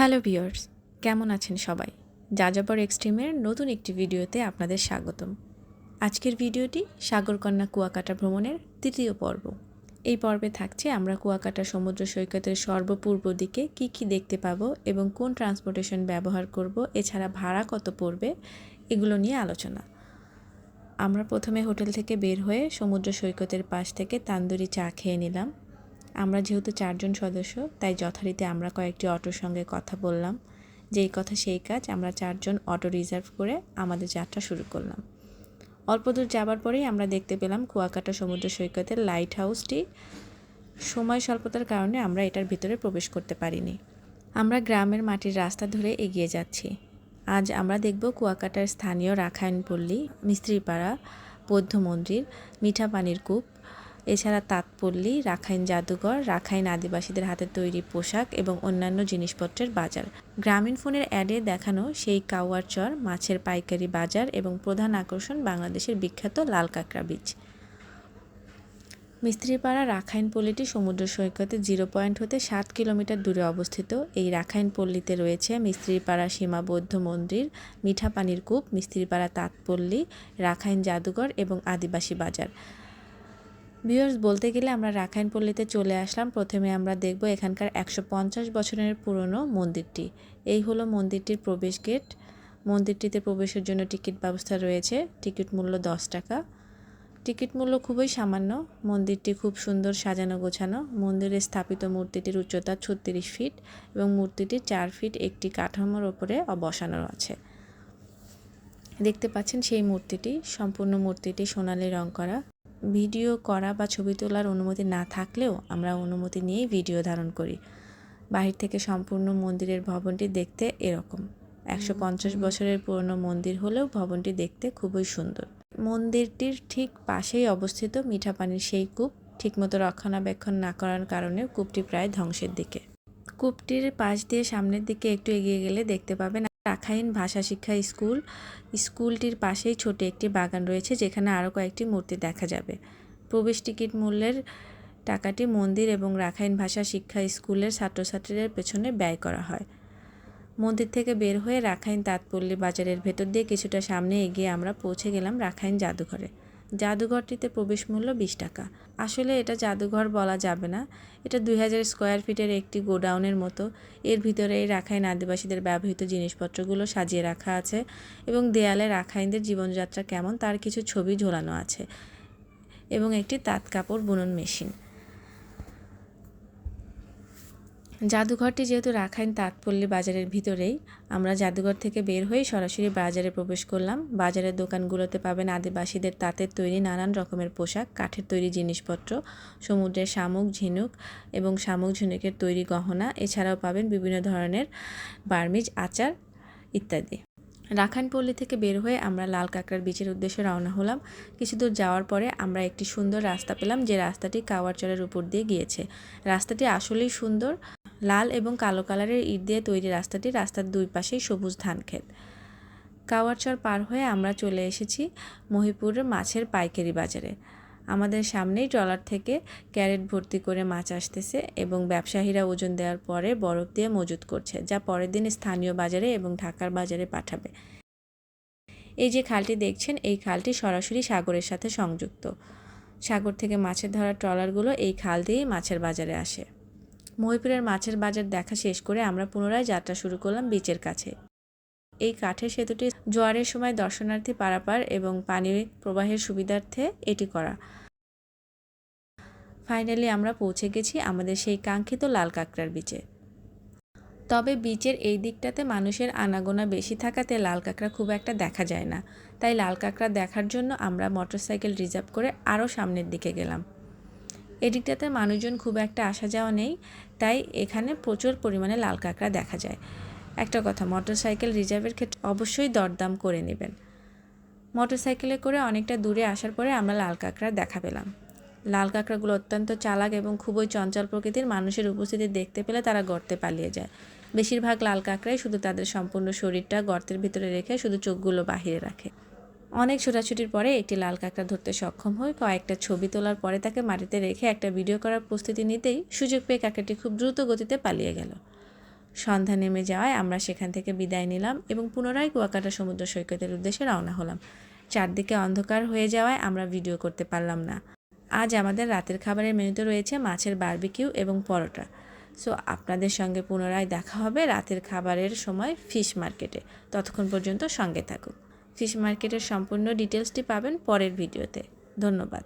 Hello viewers, কেমন আছেন সবাই? যাযাবর এক্সট্রিমের নতুন একটি ভিডিওতে আপনাদের স্বাগতম। আজকের ভিডিওটি সাগরকন্যা কুয়াকাটা ভ্রমণের তৃতীয় পর্ব। এই পর্বে থাকছে আমরা কুয়াকাটা সমুদ্র সৈকতের সর্বপূর্ব দিকে কি কি দেখতে পাবো এবং কোন ট্রান্সপোর্টেশন ব্যবহার করব, এছাড়া ভাড়া কত পড়বে, এগুলো নিয়ে আলোচনা। আমরা প্রথমে হোটেল থেকে বের হয়ে সমুদ্র সৈকতের পাশ থেকে তান্দুরি চা খেয়ে নিলাম। আমরা যেহেতু চারজন সদস্য, তাই যথারীতি আমরা কয়েকটি অটোর সঙ্গে কথা বললাম। যেই কথা সেই কাজ, আমরা চারজন অটো রিজার্ভ করে আমাদের যাত্রা শুরু করলাম। অল্প দূর যাবার পরেই আমরা দেখতে পেলাম কুয়াকাটা সমুদ্র সৈকতের লাইট হাউসটি সময় স্বল্পতার কারণে আমরা এটার ভিতরে প্রবেশ করতে পারিনি। আমরা গ্রামের মাটির রাস্তা ধরে এগিয়ে যাচ্ছি। আজ আমরা দেখব কুয়াকাটার স্থানীয় রাখাইন পল্লী মিস্ত্রিপাড়া, বৌদ্ধ মন্দির, মিঠা পানির কূপ এছাড়া তাঁতপল্লী, রাখাইন জাদুঘর, রাখাইন আদিবাসীদের হাতে তৈরি পোশাক এবং অন্যান্য জিনিসপত্রের বাজার। গ্রামীণ ফোনের অ্যাডে দেখানো সেই কাওয়ার চর, মাছের পাইকারি বাজার এবং প্রধান আকর্ষণ বাংলাদেশের বিখ্যাত লাল কাঁকড়া বীচ মিস্ত্রিপাড়া রাখাইন পল্লীটি সমুদ্র সৈকতে জিরো পয়েন্ট হতে সাত কিলোমিটার দূরে অবস্থিত। এই রাখাইন পল্লীতে রয়েছে মিস্ত্রিপাড়া সীমাবদ্ধ মন্দির মিঠা পানির কূপ, মিস্ত্রিপাড়া তাঁতপল্লী, রাখাইন জাদুঘর এবং আদিবাসী বাজার। ভিউয়ার্স বলতে গেলে আমরা রাখাইন পল্লীতে চলে আসলাম। প্রথমে আমরা দেখব এখানকার একশো পঞ্চাশ বছরের পুরনো মন্দিরটি। এই হলো মন্দিরটির প্রবেশ গেট। মন্দিরটিতে প্রবেশের জন্য টিকিট ব্যবস্থা রয়েছে। টিকিট মূল্য দশ টাকা। টিকিট মূল্য খুবই সামান্য। মন্দিরটি খুব সুন্দর সাজানো গোছানো। মন্দিরে স্থাপিত মূর্তিটির উচ্চতা ছত্রিশ ফিট এবং মূর্তিটি চার ফিট একটি কাঠামোর ওপরে বসানো আছে। দেখতে পাচ্ছেন সেই মূর্তিটি। সম্পূর্ণ মূর্তিটি সোনালি রং করা। ভিডিও করা বা ছবি তোলার অনুমতি না থাকলেও আমরা অনুমতি নিয়েই ভিডিও ধারণ করি। বাহির থেকে সম্পূর্ণ মন্দিরের ভবনটি দেখতে এরকম। একশো পঞ্চাশ বছরের পুরনো মন্দির হলেও ভবনটি দেখতে খুবই সুন্দর। মন্দিরটির ঠিক পাশেই অবস্থিত মিঠা পানির সেই কূপ ঠিকমতো রক্ষণাবেক্ষণ না করার কারণে কূপটি প্রায় ধ্বংসের দিকে। কূপটির পাশ দিয়ে সামনের দিকে একটু এগিয়ে গেলে দেখতে পাবেন রাখাইন ভাষা শিক্ষা স্কুল। স্কুলটির পাশেই ছোট একটি বাগান রয়েছে, যেখানে আরও কয়েকটি মূর্তি দেখা যাবে। প্রবেশ টিকিট মূল্যের টাকাটি মন্দির এবং রাখাইন ভাষা শিক্ষা স্কুলের ছাত্রছাত্রীদের পেছনে ব্যয় করা হয়। মন্দির থেকে বের হয়ে রাখাইন তাঁতপল্লী বাজারের ভেতর দিয়ে কিছুটা সামনে এগিয়ে আমরা পৌঁছে গেলাম রাখাইন জাদুঘরে। জাদুঘরটিতে প্রবেশ মূল্য বিশ টাকা। আসলে এটা জাদুঘর বলা যাবে না। এটা দুই হাজার স্কোয়ার ফিটের একটি গোডাউনের মতো। এর ভিতরে এই রাখাইন আদিবাসীদের ব্যবহৃত জিনিসপত্রগুলো সাজিয়ে রাখা আছে এবং দেয়ালে রাখাইনদের জীবনযাত্রা কেমন তার কিছু ছবি ঝোলানো আছে এবং একটি তাঁত কাপড় বুনন মেশিন। জাদুঘরটি যেহেতু রাখাইন তাঁতপল্লী বাজারের ভিতরেই, আমরা জাদুঘর থেকে বের হয়ে সরাসরি বাজারে প্রবেশ করলাম। বাজারের দোকানগুলোতে পাবেন আদিবাসীদের তাঁতের তৈরি নানান রকমের পোশাক, কাঠের তৈরি জিনিসপত্র, সমুদ্রের শামুক, ঝিনুক এবং শামুক, ঝিনুকের তৈরি গহনা। এছাড়াও পাবেন বিভিন্ন ধরনের বার্মিজ, আচার ইত্যাদি। রাখানপল্লী থেকে বের হয়ে আমরা লাল কাঁকড়ার বিচের উদ্দেশ্যে রওনা হলাম। কিছু দূর যাওয়ার পরে আমরা একটি সুন্দর রাস্তা পেলাম, যে রাস্তাটি কাওয়ারচরের উপর দিয়ে গিয়েছে। রাস্তাটি আসলেই সুন্দর। লাল এবং কালো কালারের ইট দিয়ে তৈরি রাস্তাটি রাস্তার দুই পাশেই সবুজ ধান ক্ষেত। কাওয়ারচর পার হয়ে আমরা চলে এসেছি মহিপুরের মাছের পাইকারি বাজারে। আমাদের সামনেই ট্রলার থেকে ক্যারেট ভর্তি করে মাছ আসতেছে এবং ব্যবসায়ীরা ওজন দেওয়ার পরে বরফ দিয়ে মজুত করছে, যা পরের দিন স্থানীয় বাজারে এবং ঢাকার বাজারে পাঠাবে। এই যে খালটি দেখছেন, এই খালটি সরাসরি সাগরের সাথে সংযুক্ত। সাগর থেকে মাছের ধরা ট্রলারগুলো এই খাল দিয়েই মাছের বাজারে আসে। মহিপুরের মাছের বাজার দেখা শেষ করে আমরা পুনরায় যাত্রা শুরু করলাম বিচের কাছে। এই কাঠের সেতুটি জোয়ারের সময় দর্শনার্থী পারাপার এবং পানি প্রবাহের সুবিধার্থে এটি করা। ফাইনালি আমরা পৌঁছে গেছি আমাদের সেই কাঙ্ক্ষিত লাল কাঁকড়ার বিচে। তবে বিচের এই দিকটাতে মানুষের আনাগোনা বেশি থাকাতে লাল কাঁকড়া খুব একটা দেখা যায় না। তাই লাল কাঁকড়া দেখার জন্য আমরা মোটরসাইকেল রিজার্ভ করে আরও সামনের দিকে গেলাম। এদিকটাতে মানুষজন খুব একটা আসা যাওয়া নেই, তাই এখানে প্রচুর পরিমাণে লাল কাঁকড়া দেখা যায়। একটা কথা, মোটরসাইকেল রিজার্ভের ক্ষেত্রে অবশ্যই দরদাম করে নেবেন। মোটরসাইকেলে করে অনেকটা দূরে আসার পরে আমরা লাল কাঁকড়া দেখা পেলাম। লাল কাঁকড়াগুলো অত্যন্ত চালাক এবং খুবই চঞ্চল প্রকৃতির, মানুষের উপস্থিতি দেখতে পেলে তারা গর্তে পালিয়ে যায়। বেশিরভাগ লাল কাঁকড়াই শুধু তাদের সম্পূর্ণ শরীরটা গর্তের ভিতরে রেখে শুধু চোখগুলো বাহিরে রাখে। অনেক ছোটাছুটির পরে একটি লাল কাঁকড়া ধরতে সক্ষম হই। কয়েকটা ছবি তোলার পরে তাকে মাটিতে রেখে একটা ভিডিও করার প্রস্তুতি নিতেই সুযোগ পেয়ে কাঁকড়াটি খুব দ্রুত গতিতে পালিয়ে গেল। সন্ধ্যা নেমে যাওয়ায় আমরা সেখান থেকে বিদায় নিলাম এবং পুনরায় কুয়াকাটা সমুদ্র সৈকতের উদ্দেশ্যে রওনা হলাম। চারদিকে অন্ধকার হয়ে যাওয়ায় আমরা ভিডিও করতে পারলাম না। আজ আমাদের রাতের খাবারের মেনুতে রয়েছে মাছের বারবিকিউ এবং পরোটা। সো, আপনাদের সঙ্গে পুনরায় দেখা হবে রাতের খাবারের সময় ফিশ মার্কেটে। ততক্ষণ পর্যন্ত সঙ্গে থাকুন। ফিশ মার্কেটের সম্পূর্ণ ডিটেলসটি পাবেন পরের ভিডিওতে ধন্যবাদ।